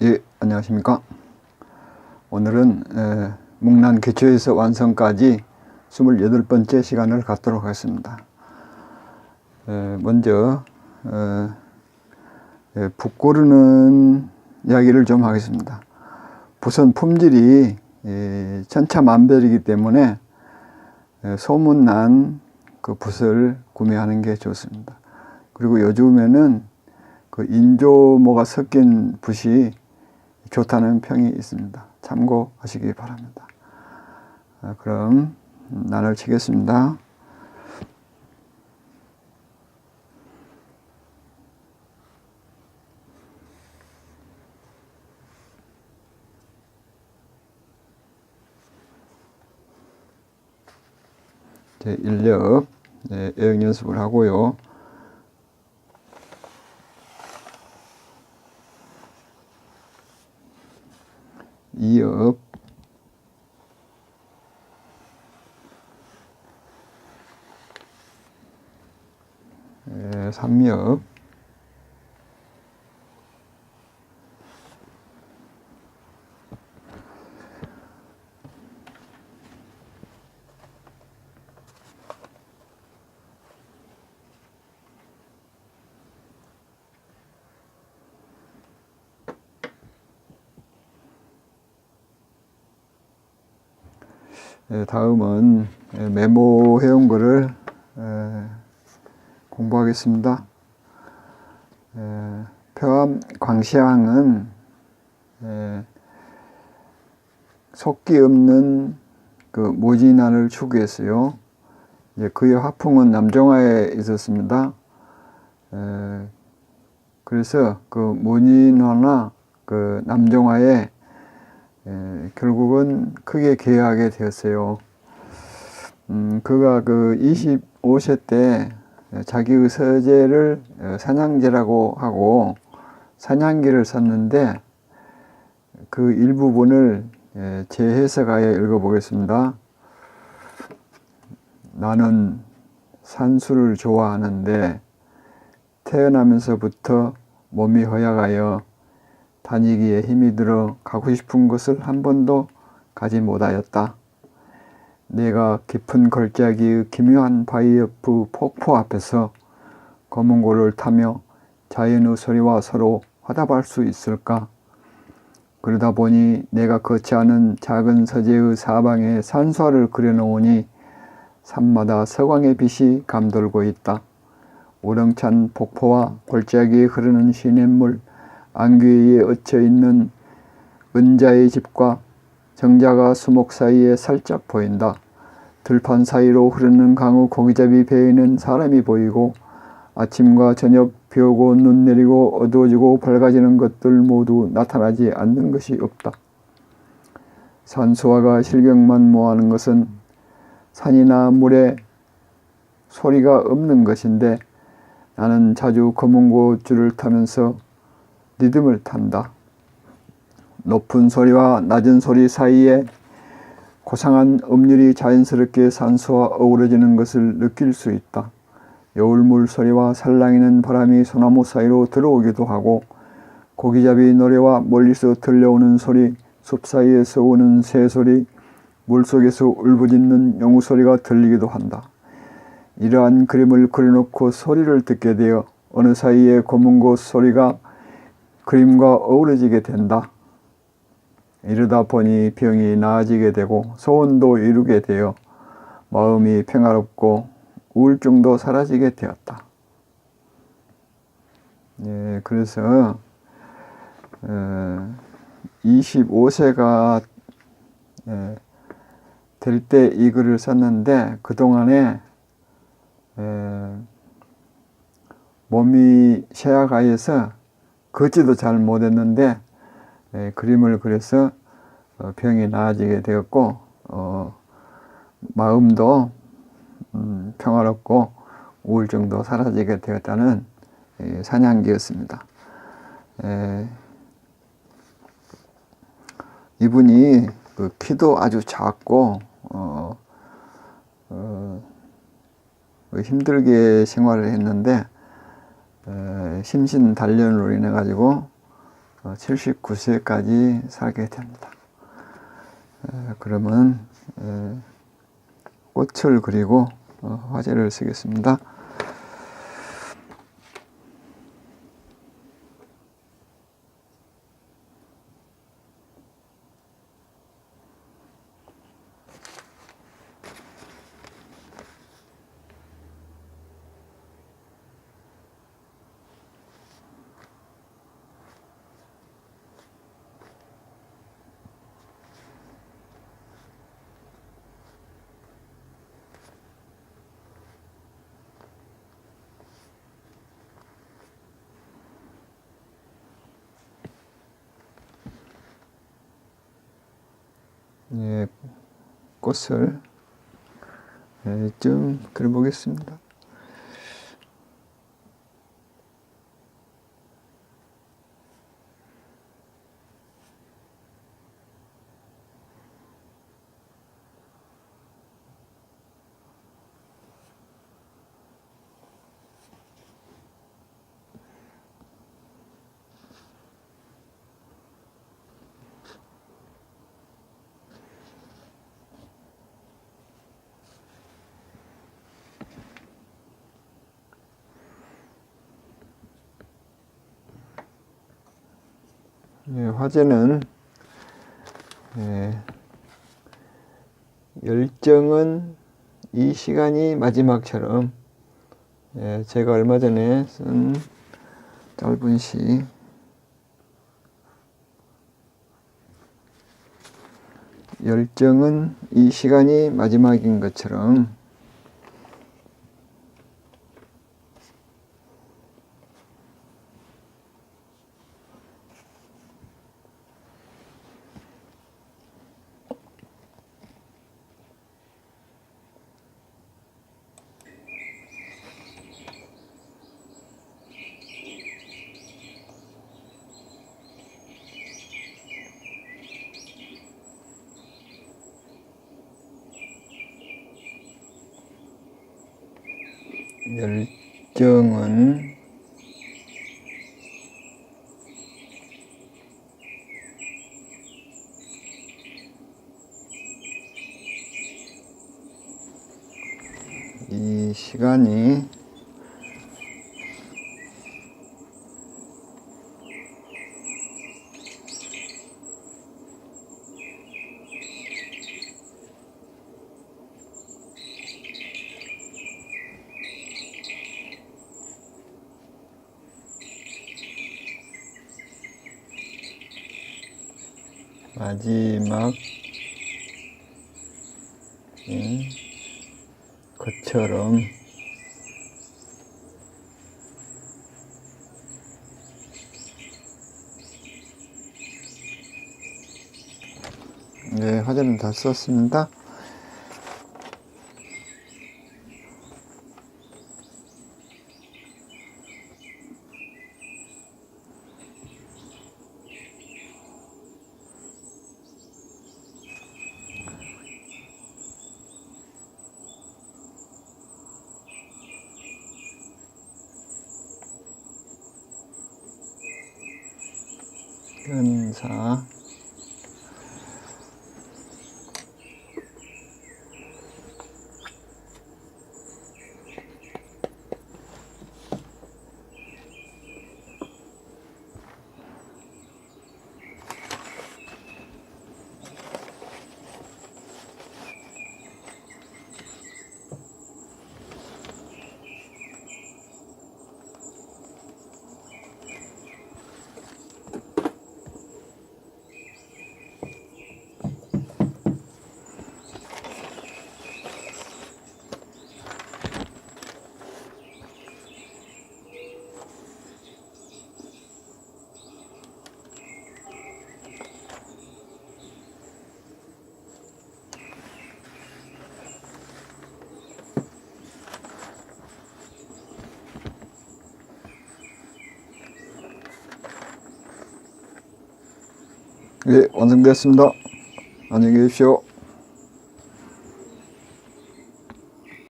예, 안녕하십니까. 오늘은 에, 목난 개초에서 완성까지 28번째 시간을 갖도록 하겠습니다. 에, 먼저 어, 에, 붓 고르는 이야기를 좀 하겠습니다. 붓은 품질이 에, 천차만별이기 때문에 에, 소문난 그 붓을 구매하는 게 좋습니다. 그리고 요즘에는 그 인조모가 섞인 붓이 좋다는 평이 있습니다. 참고하시기 바랍니다. 아, 그럼 난을 치겠습니다. 제 1력 네, 애역 연습을 하고요. 이업 에, 삼엽 다음은 에, 메모해온 거를 에, 공부하겠습니다. 에, 표암 광시향은 에, 속기 없는 그 모진안을 추구했어요. 이제 그의 화풍은 남정화에 있었습니다. 에, 그래서 그 모진화나 그 남정화에 에, 결국은 크게 개하게 되었어요. 음, 그가 그 25세 때 자기의 서재를 어, 사냥제라고 하고 사냥기를 썼는데 그 일부분을 에, 재해석하여 읽어보겠습니다. 나는 산수를 좋아하는데 태어나면서부터 몸이 허약하여 다니기에 힘이 들어 가고 싶은 곳을 한 번도 가지 못하였다. 내가 깊은 걸작이의 기묘한 옆의 폭포 앞에서 검은고를 타며 자연의 소리와 서로 화답할 수 있을까? 그러다 보니 내가 거치하는 작은 서재의 사방에 산수화를 그려놓으니 산마다 서광의 빛이 감돌고 있다. 우렁찬 폭포와 골짜기에 흐르는 시냇물, 안귀에 얹혀 있는 은자의 집과 정자가 수목 사이에 살짝 보인다. 들판 사이로 흐르는 강의 고기잡이 배에는 사람이 보이고 아침과 저녁 비 오고 눈 내리고 어두워지고 밝아지는 것들 모두 나타나지 않는 것이 없다. 산수화가 실경만 모하는 것은 산이나 물에 소리가 없는 것인데 나는 자주 검은 고 줄을 타면서 리듬을 탄다. 높은 소리와 낮은 소리 사이에 고상한 음률이 자연스럽게 산소와 어우러지는 것을 느낄 수 있다. 여울물 소리와 살랑이는 바람이 소나무 사이로 들어오기도 하고 고기잡이 노래와 멀리서 들려오는 소리, 숲 사이에서 오는 새소리, 물속에서 울부짖는 용우 소리가 들리기도 한다. 이러한 그림을 그려놓고 소리를 듣게 되어 어느 사이에 검은고 소리가 그림과 어우러지게 된다. 이러다 보니 병이 나아지게 되고 소원도 이루게 되어 마음이 평화롭고 우울증도 사라지게 되었다. 예, 그래서 어, 25세가 예, 될때 이 글을 썼는데 그 동안에 예, 몸이 쇠약하여서 걷지도 잘 못했는데 예, 그림을 그려서 어, 병이 나아지게 되었고 어, 마음도 음, 평화롭고 우울증도 사라지게 되었다는 예, 사냥기였습니다. 예, 이분이 그 키도 아주 작고 어, 어, 힘들게 생활을 했는데 에, 심신 단련으로 인해 가지고 79세까지 살게 됩니다. 에, 그러면 에, 꽃을 그리고 어, 화제를 쓰겠습니다. 예, 꽃을 예, 좀 그려보겠습니다. 예, 화제는 예, 열정은 이 시간이 마지막처럼 예, 제가 얼마 전에 쓴 짧은 시 열정은 이 시간이 마지막인 것처럼 열정은 이 시간이 마지막. 인 것처럼. 네, 화제는 다 썼습니다. 근사 예, 완성됐습니다. 안녕히 계십시오.